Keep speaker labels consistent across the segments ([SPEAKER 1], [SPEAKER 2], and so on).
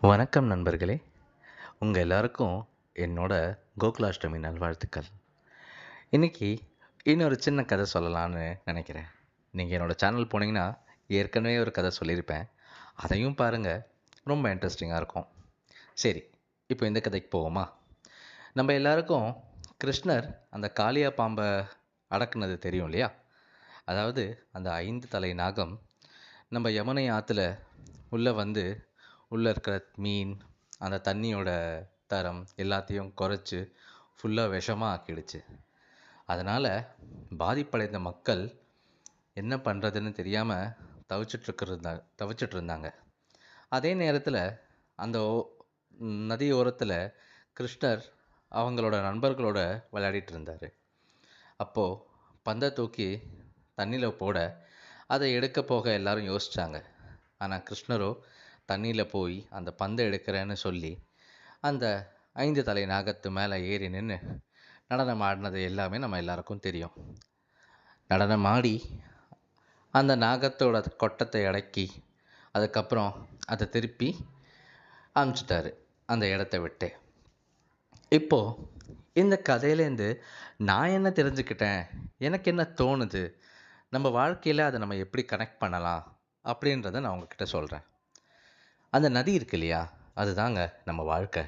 [SPEAKER 1] வணக்கம் நண்பர்களே. உங்கள் எல்லாருக்கும் என்னோட கோகுலாஷ்டமி நல்வாழ்த்துக்கள். இன்றைக்கி இன்னொரு சின்ன கதை சொல்லலான்னு நினைக்கிறேன். நீங்கள் என்னோடய சேனல் போனீங்கன்னா ஏற்கனவே ஒரு கதை சொல்லியிருப்பேன். அதையும் பாருங்கள் ரொம்ப இன்ட்ரெஸ்டிங்காக இருக்கும். சரி இப்போ இந்த கதைக்கு போவோமா? நம்ம எல்லாருக்கும் கிருஷ்ணர் அந்த காளியா பாம்பை அடக்குனது தெரியும் இல்லையா? அதாவது அந்த ஐந்து தலை நாகம் நம்ம யமுனை ஆற்றுல உள்ளே வந்து உள்ளே இருக்கிற மீன் அந்த தண்ணியோட தரம் எல்லாத்தையும் குறைச்சி ஃபுல்லாக விஷமாக ஆக்கிடுச்சு அதனால் பாதிப்படைந்த மக்கள் என்ன பண்ணுறதுன்னு தெரியாமல் தவிச்சிட்ருக்கிறதா தவிச்சிட்டு இருந்தாங்க அதே நேரத்தில் அந்த ஓ- நதி ஓரத்தில் கிருஷ்ணர் அவங்களோட நண்பர்களோட விளையாடிட்டு இருந்தார் அப்போது பந்தை தூக்கி தண்ணியில் போட அதை எடுக்க போக எல்லாரும் யோசித்தாங்க ஆனால் கிருஷ்ணரோ தண்ணியில் போய் அந்த பந்தை எடுக்கிறேன்னு சொல்லி அந்த ஐந்து தலை நாகத்து மேலே ஏறி நின்று நடனம் ஆடினது எல்லாமே நம்ம எல்லாருக்கும் தெரியும். நடனம் ஆடி அந்த நாகத்தோட கொட்டத்தை அடக்கி அதுக்கப்புறம் அதை திருப்பி அனுப்பிச்சிட்டாரு அந்த இடத்த விட்டு. இப்போது இந்த கதையிலேருந்து நான் என்ன தெரிஞ்சுக்கிட்டேன்? எனக்கு என்ன தோணுது? நம்ம வாழ்க்கையில் அதை நம்ம எப்படி கனெக்ட் பண்ணலாம்? அப்படின்றத நான் உங்ககிட்ட சொல்கிறேன் அந்த நதி இருக்கு இல்லையா? அதுதாங்க நம்ம வாழ்க்கை.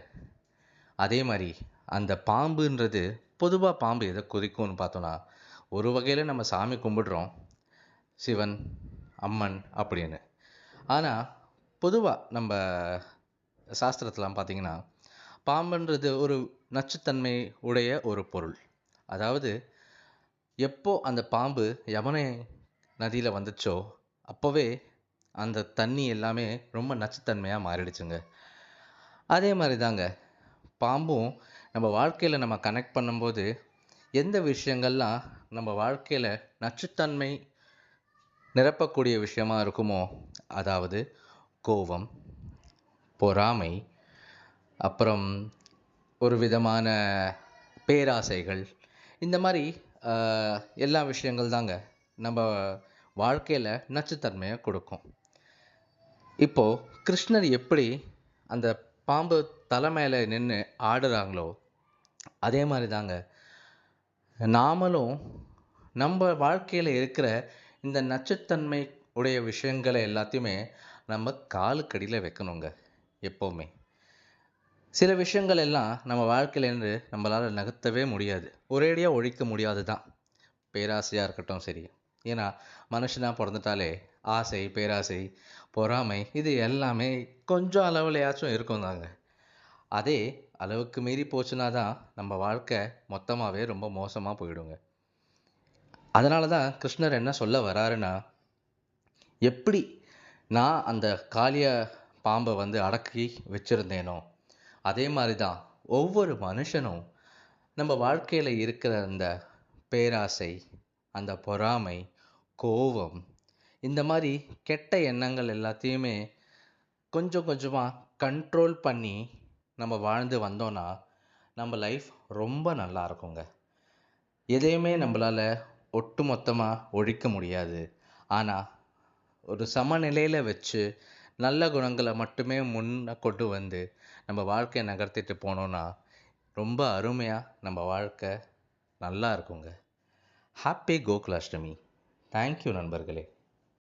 [SPEAKER 1] அதே மாதிரி அந்த பாம்புன்றது பொதுவாக பாம்பு எதை குறிக்கும்னு பார்த்தோன்னா ஒரு வகையில் நம்ம சாமி கும்பிடுறோம் சிவன் அம்மன் அப்படின்னு. ஆனால் பொதுவாக நம்ம சாஸ்திரத்திலாம் பார்த்தீங்கன்னா பாம்புன்றது ஒரு நச்சுத்தன்மை உடைய ஒரு பொருள். அதாவது எப்போ அந்த பாம்பு யமுனை நதியில் வந்துச்சோ அப்போவே அந்த தண்ணி எல்லாமே ரொம்ப நச்சுத்தன்மையாக மாறிடுச்சுங்க. அதே மாதிரி தாங்க பாம்பும் நம்ம வாழ்க்கையில் நம்ம கனெக்ட் பண்ணும்போது எந்த விஷயங்கள்லாம் நம்ம வாழ்க்கையில் நச்சுத்தன்மை நிரப்பக்கூடிய விஷயமா இருக்குமோ அதாவது கோபம் பொறாமை அப்புறம் ஒரு விதமான பேராசைகள் இந்த மாதிரி எல்லா விஷயங்கள் தாங்க நம்ம வாழ்க்கையில் நச்சுத்தன்மையை கொடுக்கும். இப்போ கிருஷ்ணர் எப்படி அந்த பாம்பு தலை மேலே நின்று ஆடுறாங்களோ அதே மாதிரி தாங்க நாமளும் நம்ம வாழ்க்கையில் இருக்கிற இந்த நச்சுத்தன்மை உடைய விஷயங்களை எல்லாத்தையுமே நம்ம காலுக்கடியில் வைக்கணுங்க எப்போவுமே. சில விஷயங்கள் எல்லாம் நம்ம வாழ்க்கையிலேருந்து நம்மளால் நகர்த்தவே முடியாது. ஒரேடியாக ஒழிக்க முடியாது தான் பேராசையாக இருக்கட்டும் சரி. ஏன்னா மனுஷனாக பிறந்துட்டாலே ஆசை பேராசை பொறாமை இது எல்லாமே கொஞ்சம் அளவுலையாச்சும் இருக்கும் தாங்க. அதே அளவுக்கு மீறி போச்சுன்னா தான் நம்ம வாழ்க்கை மொத்தமாகவே ரொம்ப மோசமாக போயிடுங்க. அதனால தான் கிருஷ்ணர் என்ன சொல்ல வராருன்னா எப்படி நான் அந்த காளிய பாம்பை வந்து அடக்கி வச்சிருந்தேனோ அதே மாதிரி தான் ஒவ்வொரு மனுஷனும் நம்ம வாழ்க்கையில் இருக்கிற அந்த பேராசை அந்த பொறாமை கோபம் இந்த மாதிரி கெட்ட எண்ணங்கள் எல்லாத்தையுமே கொஞ்சம் கொஞ்சமாக கண்ட்ரோல் பண்ணி நம்ம வாழ்ந்து வந்தோன்னா நம்ம லைஃப் ரொம்ப நல்லா இருக்குங்க. எதையுமே நம்மளால் ஒட்டு மொத்தமாக ஒழிக்க முடியாது. ஆனால் ஒரு சமநிலையில் வச்சு நல்ல குணங்களை மட்டுமே முன்ன கொண்டு வந்து நம்ம வாழ்க்கையை நகர்த்திட்டு போனோன்னா ரொம்ப அருமையாக நம்ம வாழ்க்கை நல்லா இருக்குங்க. ஹாப்பி கோகுலாஷ்டமி தேங்க்யூ நண்பர்களே.